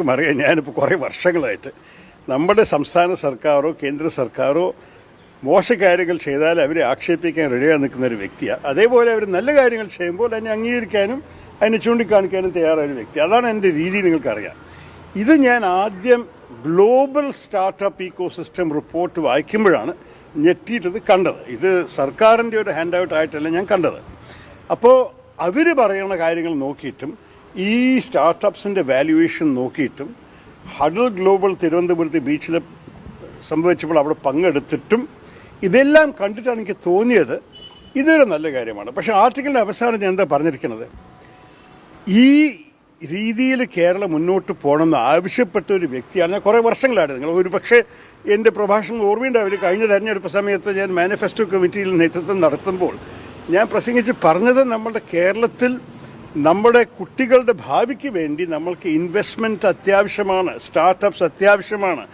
എല്ലാവർക്കും അറിയാം ഞാനിപ്പോൾ കുറേ വർഷങ്ങളായിട്ട് നമ്മുടെ സംസ്ഥാന സർക്കാരോ കേന്ദ്ര സർക്കാരോ മോശ കാര്യങ്ങൾ ചെയ്താൽ അവരെ ആക്ഷേപിക്കാൻ റെഡിയായി നിൽക്കുന്ന ഒരു വ്യക്തിയാണ് അതേപോലെ അവർ നല്ല കാര്യങ്ങൾ ചെയ്യുമ്പോൾ അതിനെ അംഗീകരിക്കാനും അതിനെ ചൂണ്ടിക്കാണിക്കാനും തയ്യാറായ ഒരു വ്യക്തി അതാണ് എന്റെ രീതി നിങ്ങൾക്കറിയാം. ഇത് ഞാൻ ആദ്യം ഗ്ലോബൽ സ്റ്റാർട്ടപ്പ് ഇക്കോസിസ്റ്റം റിപ്പോർട്ട് വായിക്കുമ്പോഴാണ് ഞെട്ടിയിട്ടത് കണ്ടത്. ഇത് സർക്കാരിന്റെ ഒരു ഹാൻഡ് ഔട്ട് ആയിട്ടല്ല ഞാൻ കണ്ടത്. അപ്പോൾ അവർ പറയുന്ന കാര്യങ്ങൾ നോക്കിയിട്ടും ഈ സ്റ്റാർട്ടപ്സിന്റെ വാല്യുവേഷൻ നോക്കിയിട്ടും ഹഡൽ ഗ്ലോബൽ തിരുവനന്തപുരത്ത് ബീച്ചിൽ സംഭവിച്ചപ്പോൾ അവിടെ പങ്കെടുത്തിട്ടും ഇതെല്ലാം കണ്ടിട്ടാണ് എനിക്ക് തോന്നിയത്. ഇതൊരു നല്ല കാര്യമാണ്. പക്ഷേ ആർട്ടിക്കിളിന്റെ അവസാനം ഞാൻ എന്താ പറഞ്ഞിരിക്കുന്നത്? ഈ രീതിയിൽ കേരളം മുന്നോട്ട് പോകണമെന്ന് ആവശ്യപ്പെട്ട ഒരു വ്യക്തിയാണ്. ഞാൻ കുറേ വർഷങ്ങളായിരുന്നു നിങ്ങൾ ഒരു പക്ഷേ എന്റെ പ്രഭാഷണം ഓർമ്മയുണ്ടാവില്ല കഴിഞ്ഞ തെരഞ്ഞെടുപ്പ് സമയത്ത് ഞാൻ മാനിഫെസ്റ്റോ കമ്മിറ്റിയിൽ നേതൃത്വം നടത്തുമ്പോൾ ഞാൻ പ്രസംഗിച്ച് പറഞ്ഞത് നമ്മുടെ കേരളത്തിൽ നമ്മുടെ കുട്ടികളുടെ ഭാവിക്ക് വേണ്ടി നമ്മൾക്ക് ഇൻവെസ്റ്റ്മെന്റ് അത്യാവശ്യമാണ് സ്റ്റാർട്ടപ്സ് അത്യാവശ്യമാണ്.